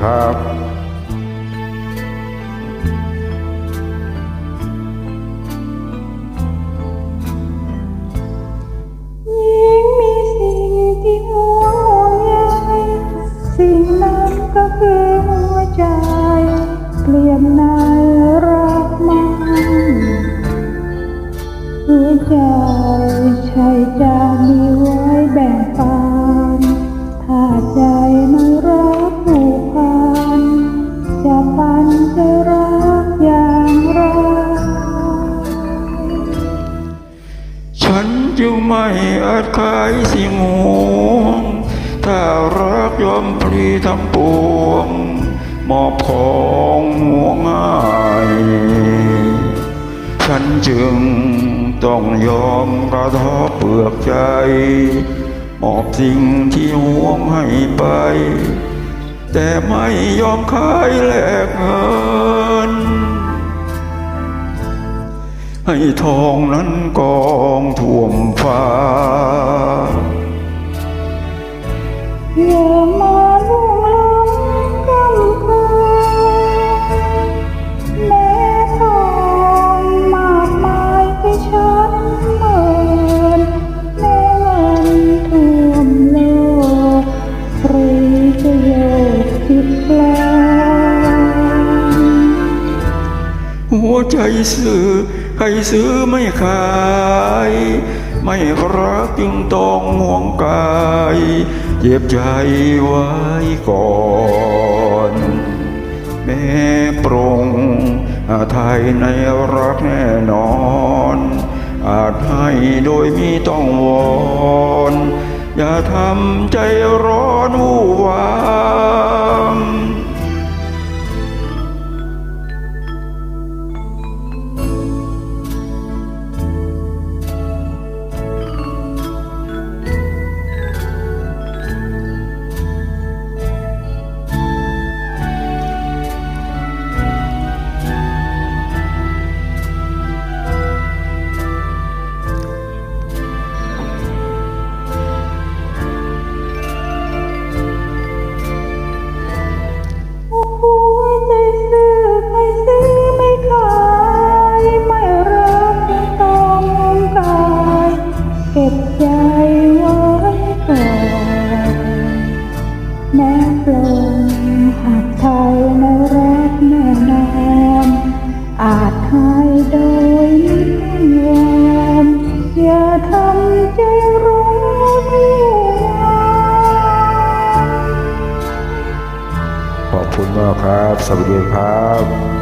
ครับยิ่งมีสิ่งที่ห่วใยสิ่งนั้นก็คือหัวใจ เปลี่ยนในรักมันหัวใจใช่จะมีไว้แบ่งปันถ้าใจ ไม่อาจขายสิงหวงถ้ารักยอมพลีทั้งปวง มอบของห่วงง่าย ฉันจึงต้องยอมกระทบเปลือกใจ มอบสิ่งที่ห่วงให้ไป แต่ไม่ยอมขายแลกเงิน ให้ทองนั้นกองท่วมฟ้าอย่ามา หัวใจซื้อให้ซื้อไม่ขาย ไม่รักจึงต้องห่วงกายเจ็บใจไว้ก่อนแม่ปรงอาไทยในรักแน่นอน อาจให้โดยมีต้องวอน อย่าทำใจร้อนวู่ แม้ปลงหักไทยในรักแน่นอนอาจหายโดยไม่ต้องยอมอย่าทำใจร้อนวุ่นวาขอบคุณมากครับ สวัสดีครับ